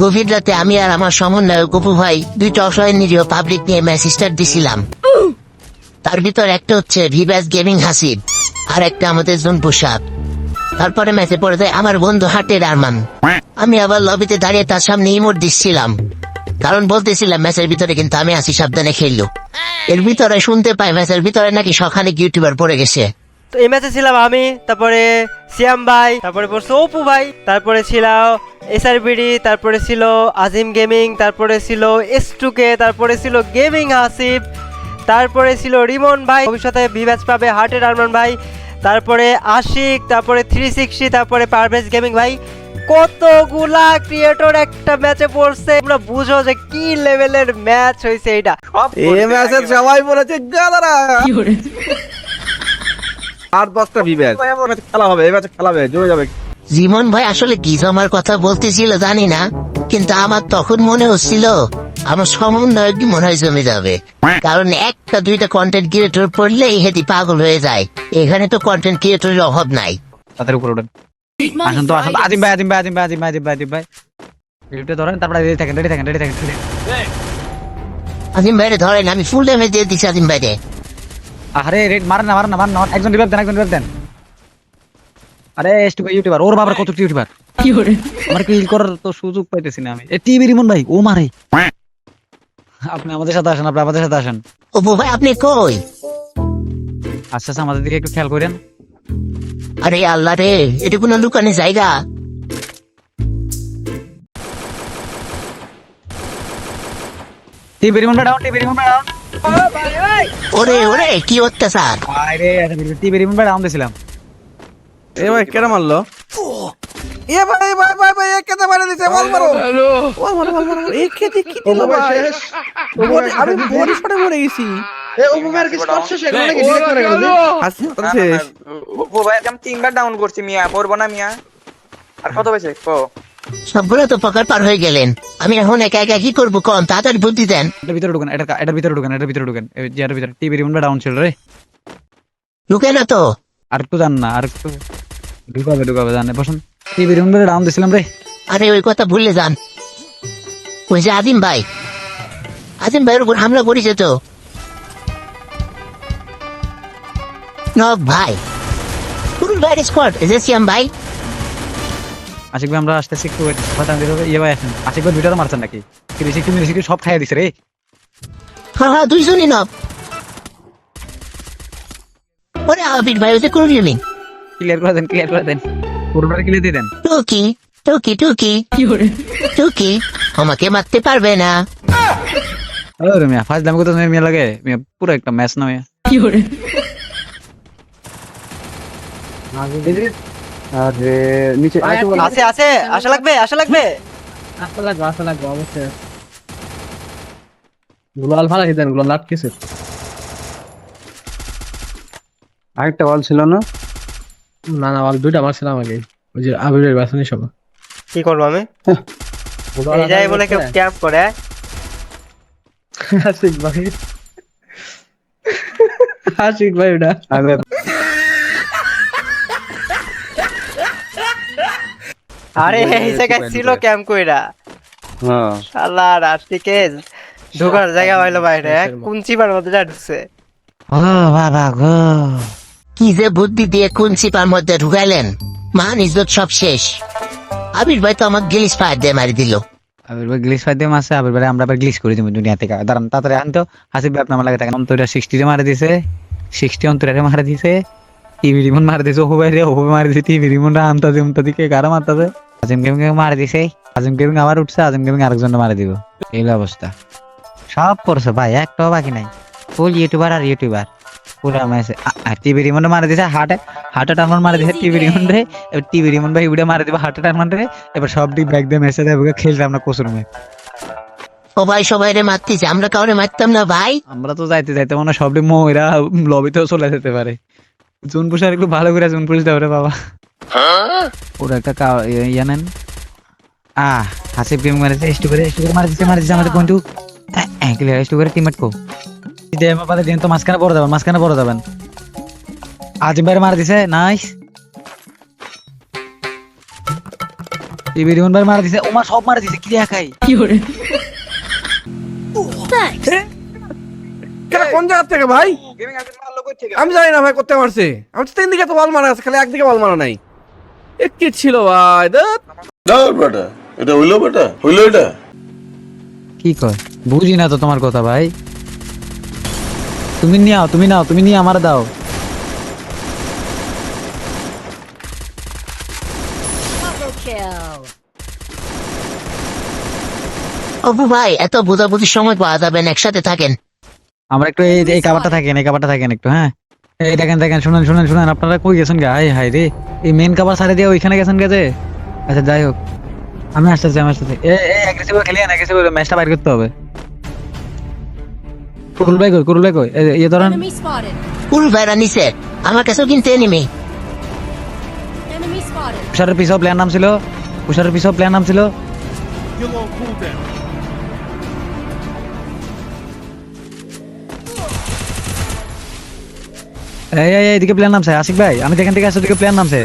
গভীর রাতে আমি আর আমার সমন্বয়ক গপু ভাই দুইটা অসহায় নিরীহ পাবলিক নিয়ে স্টার্ট দিছিলাম। তার ভিতর একটা হচ্ছে ভিভাস গেমিং হাসিব আর একটা আমাদের জোন পোশাক। তারপরে ম্যাচে পড়ে যায় আমার বন্ধু হাটের আরমান। আমি আবার লবিতে দাঁড়িয়ে তার সামনে ইমোট দিচ্ছিলাম। কারণ বলতেছিলাম, ম্যাচের ভিতরে কিন্তু আমি আসি সাবধানে খেললো। এর ভিতরে শুনতে পাই, ম্যাচের ভিতরে নাকি সখানে ইউটিউবার পড়ে গেছে। তো এই ম্যাচে ছিলাম আমি তারপরে সিয়াম ভাই তারপরে পড়ছে অপু ভাই তারপরে ছিল এসআরবিডি তারপরে ছিল আজিম গেমিং তারপরে ছিল এস টুকে তারপরে ছিল গেমিং হাসিব তারপরে ছিল রিমন ভাই ভবিষ্যতে বিব্যাচ পাবে হার্টের আরমান ভাই তারপরে আশিক তারপরে থ্রি সিক্সটি তারপরে পারভেজ গেমিং ভাই। কতগুলা ক্রিয়েটর একটা ম্যাচে পড়ছে তোমরা বুঝো যে কি লেভেলের ম্যাচ হয়েছে এটা এই ম্যাচে সবাই বলেছে গাদারা! আট দশটা বিবেচ। খেলা হবে এই খেলা হবে জমে যাবে। জীবন ভাই আসলে কি জমার কথা বলতেছিল জানি না। কিন্তু আমার তখন মনে হচ্ছিল আমার সমন্বয়ক মনে হয় জমে যাবে। কারণ একটা দুইটা কন্টেন্ট ক্রিয়েটর পড়লেই হেঁটে পাগল হয়ে যায়। এখানে তো কন্টেন্ট ক্রিয়েটরের অভাব নাই। তাদের উপর ওঠেন আসুন তো আসুন। আজিম ভাই আজিম ভাই আজিম ভাই আজিম ভাই আজিম ভাই আজিম ভাই। লিফটে ধরেন তারপরে রেডি থাকেন রেডি থাকেন রেডি থাকেন। আজিম ভাইরে ধরেন আমি ফুল ড্যামেজ দিয়ে দিচ্ছি আজিম ভাইরে। আরে রেড মারেন না মারেন না মারেন না একজন রিভাইভ দেন একজন রিভাইভ দেন। আরে এসটু ইউটিউবার ওর বাবার কত ইউটিউবার আমার কিল করার তো সুযোগ পাইতেছি না আমি। এ টিভি রিমন ভাই ও মারে। আপনি আমাদের সাথে আসেন আপনি আমাদের সাথে আসেন। অপু ভাই আপনি কই? আচ্ছা আচ্ছা আমাদের দিকে একটু খেয়াল করেন। আরে আল্লাহ রে এটা কোনো লুকানি জায়গা? টিভি রিমন ভাই ডাউন টিভি রিমন ভাই ডাউন ওরে ওরে কি অত্যাচার? আরে টিভি রিমন ভাই ডাউন দিছিলাম। এ ভাই কেন মারলো? এ ভাই ভাই ভাই ভাই এ কেটে মারে দিছে বল মারো। বল মারো বল মারো এ কেটে কি দিল ভাই আমি বডি শটে মরে গেছি। হাসি তো শেষ ও ভাই আমি তিনবার ডাউন করছি মিয়া পড়ব না মিয়া। আর কত পেয়েছে কো। সবগুলো তো পকার পার হয়ে গেলেন। আমি এখন একা একা কি করব কম তাড়াতাড়ি বুদ্ধি দেন। এটার ভিতরে ঢুকেন এটা এটার ভিতরে ঢুকেন এটার ভিতরে ঢুকেন। এই এটার ভিতরে টিভি রিমন ডাউন ছিল রে। লুকে না তো। আর একটু জান না আর একটু ঢুকাবে ঢুকাবে জানে বসুন টিভি ডাউন দিছিলাম রে। আরে ওই কথা ভুললে যান। ওই যে আদিম ভাই। আদিম ভাইয়ের উপর হামলা করেছে তো। নব ভাই। পুরো বাইরে স্কোয়াড ভাই। আশিক ভাই আমরা আসতেছি একটু wait, দিতে হবে ইয়ে ভাই আসেন। আশিক ভাই দুইটারও মারছেন নাকি? কি সব খাইয়া দিছে রে? হ্যাঁ হ্যাঁ দুইজনই নব ওরে আবির ভাই ওতে কোনো ক্লিয়ার করে দেন ক্লিয়ার করে দেন। পুরোটা ক্লিয়ার দিয়ে দেন। টুকি টুকি টুকি। টুকি আমাকে মারতে পারবে না। আরে মিয়া ফার্স্ট দাম কত মিয়া লাগে? মিয়া পুরো একটা ম্যাচ না মিয়া। আরে নিচে আছে আছে আশা লাগবে আশা লাগবে। গ্লোয়াল ভালো খেতেন গ্লোয়াল আটকেছে আরেকটা বল ছিল না? না না বল দুইটা মারছিলাম আগে ওই যে আবিরের বাসনি সব কি করব আমি? এই যাই বলে কেউ ক্যাম্প করে। আশিক ভাই। আশিক ভাই ওটা। আরে এই জায়গায় ছিল ক্যাম্প কইরা। হ্যাঁ। ঢোকার জায়গা পাইলো বাইরে কোন চিপার মধ্যে যা ঢুকছে। ও বাবা গো। কি যে বুদ্ধি দিয়ে কোন চিপার মধ্যে ঢুকাইলেন। মান ইজ্জত সব শেষ। আবির ভাই তো আমাকে গিলিস ফায়ার দিয়ে মারি দিল। আবির ভাই গ্লিচ ফাইতে মাসে আবির ভাই আমরা আবার গ্লিচ করে দিব দুনিয়া থেকে। দাঁড়ান তাড়াতাড়ি আনতো। হাসিব ভাই আপনার লাগে থাকেন অন্তরা সিক্সটিতে মারে দিছে। সিক্সটি অন্তরারে মারে দিছে। টিভি রিমোট মারে দিছে ওহু ভাই রে ওহু মারে দিছে টিভি রিমোট আমতাছে আমতা দিকে গারা মারতাছে। আজিম গেমিং মারে দিছে আজিম গেমিং আবার উঠছে আজিম গেমিং আরেকজন মারে দিব। এই অবস্থা সব করছে ভাই একটাও বাকি নাই। ফুল ইউটিউবার আর ইউটিউবার পুরা মেসে টিভি রিমোট মারে দিছে হার্টে হার্টে টানমান মারে দিছে টিভি রিমোট রে এবার টিভি রিমোট ভাই উড়ে মারে দিব হার্টে টানমান রে এবার সব দিক ব্যাগ দিয়ে মেসে দেবে খেললাম না কোসুর মে ও ভাই সবাই রে মারতেছে আমরা কাউরে মারতাম না ভাই। আমরা তো যাইতে যাইতে মনে হয় সবটি মহিলা লবিতেও চলে যেতে পারে। জুন পুষার একটু ভালো করে জুন পুষ দেবে বাবা। ওরা একটা কা- ইয়ে- নেন। আহ হাসিব গেম মারেছে এস্টু করে এস্টু করে মারে দিছে মারে দিছে আমাদের বন্ধু ক্লিয়ার এস্টু করে টিমমেট কো। আমার পালে দিন তো মাঝখানে পড়ে যাবেন মাঝখানে পড়ে যাবেন। আজিম ভাই মারে দিছে নাইস টিভি রিমোট ভাই মারা দিছে ওমা সব মারা দিছে কি দেখাই কেন কোন জায়গা থেকে ভাই? আমি জানি না ভাই করতে পারছে আমি তো তিন দিকে তো বল মারা আছে খালি একদিকে বল মারা নাই। এ কি ছিল ভাই? ধ্যাৎ। বেটা এটা হইল বেটা হইল এটা। কি কয়? বুঝি না তো তোমার কথা ভাই। তুমি নিয়ে আও তুমি নাও তুমি নিয়ে আমার দাও। অপু ভাই এত বোঝাবুঝির সময় পাওয়া যাবে না একসাথে থাকেন। আমরা একটু এই এই কাবারটা থাকেন এই কাবারটা থাকেন একটু হ্যাঁ? এই দেখেন দেখেন শুনেন শুনেন শুনেন আপনারা কই গেছেন গা? হাই হাই রে। এই মেন কাবার সারে দিয়ে ওইখানে গেছেন গেছে আচ্ছা যাই হোক। আমি আসতেছি আমি আসতেছি। এ এ অ্যাগ্রেসিভ খেলি না অ্যাগ্রেসিভ ম্যাচটা বাইর করতে হবে। কুরুল ভাই কই কুরুল ভাই কই? এই- ইয়ে ধরেন। Spotted. কুল ভাইরা নিছে। আমার কাছেও কিন্তু এনিমি. উষারের পিছও প্ল্যান নাম ছিল। উষারের পিছও প্ল্যান নাম ছিল। এই এই এদিকে প্ল্যান নামছে। আশিক ভাই আমি যেখান থেকে আসছি ওদিকে প্ল্যান নামছে।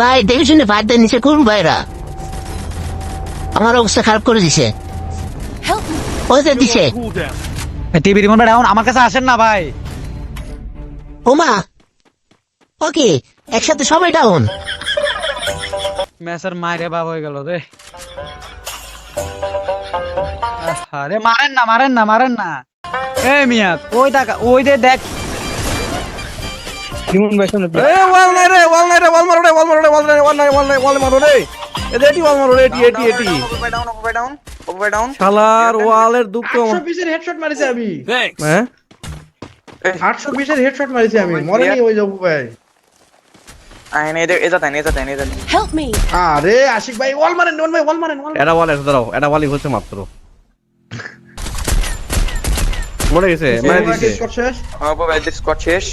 ভাই দেখে শুনে ভাত দিয়ে নিচে ভাইরা। আমার অবস্থা খারাপ করে দিছে। দিছে। টিভি রিমোট ডাউন আমার কাছে আসেন না ভাই। ওমা ওকে একসাথে সবাই ডাউন ম্যাচের মায়ের বাপ হয়ে গেল রে। আরে মারেন না মারেন না মারেন না। এ মিয়া ওই টাকা ওই দে দেখ। এ ওয়াল নাই রে ওয়াল নাই রে ওয়াল মারো রে ওয়াল মারো রে ওয়াল নাই ওয়াল নাই ওয়াল নাই ওয়াল মারো রে। এদি এটি ওয়াল মারো রে এটি এটি এটি। ডাউন বাই ডাউন বাই ডাউন শালার ওয়ালের দুঃখ বিশের হেডশট মারিছি আমি। হ্যাঁ? আটশো বিশের হেডশট মারিছি আমি। মরেনি ওই যাব ভাই। আইনে এদের তাই তাই me. আরে আশিক ভাই ওয়াল মারেন ওয়াল ভাই ওয়াল মারেন ওয়াল এটা ওয়াল এটা দাঁড়াও এটা ওয়ালই হচ্ছে মাত্র। মরে গেছে মানে দিছে। স্কট শেষ? ওপর বাই শেষ।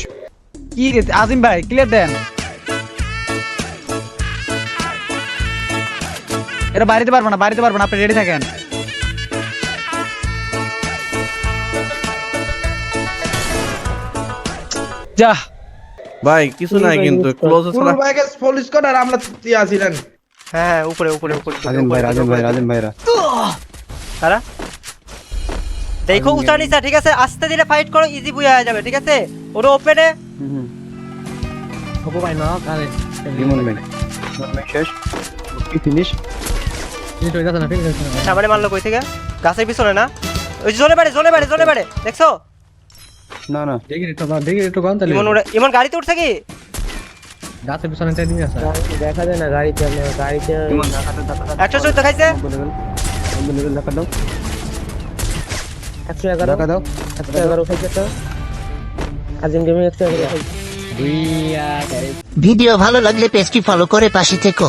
কি রে আজিম ভাই ক্লিয়ার দেন। এটা বাড়িতে পারব না বাড়িতে পারব না আপনি রেডি থাকেন। যা। ভাই কিছু নাই কিন্তু ক্লোজ পুরো ছাড়া ভাইকে ফুল স্কট আর আমরা দিয়ে আসিলেন হ্যাঁ হ্যাঁ উপরে উপরে উপরে। রাজেন ভাই রাজেন ভাই রাজেন ভাইরা। তারা দেখো উঁচা নিচা ঠিক আছে? আস্তে ধীরে ফাইট করো ইজি বুয়া হয়ে যাবে ঠিক আছে? ওরা ওপেনে হব ভাই না আরে রিমন ম্যান শেষ। কি ফিনিশ ফিনিশ হয়ে যাচ্ছে না ফিনিশ না। সামনে মারলো কই থেকে? গাছের পিছনে না? ওই জোরে বাড়ে জোরে বাড়ে জোরে বাড়ে দেখছ? না না। দেখি একটু গান দেখি একটু গান তাহলে। ইমন ইমন গাড়িতে উঠছে কি? গাছের পিছনে টাইম নিয়ে আছে। রিমন দেখাতে দেখাতে একশো এগারো দাও। একশো এগারো দেখা দাও। ভিডিও ভালো লাগলে পেজটি ফলো করে পাশে থেকো।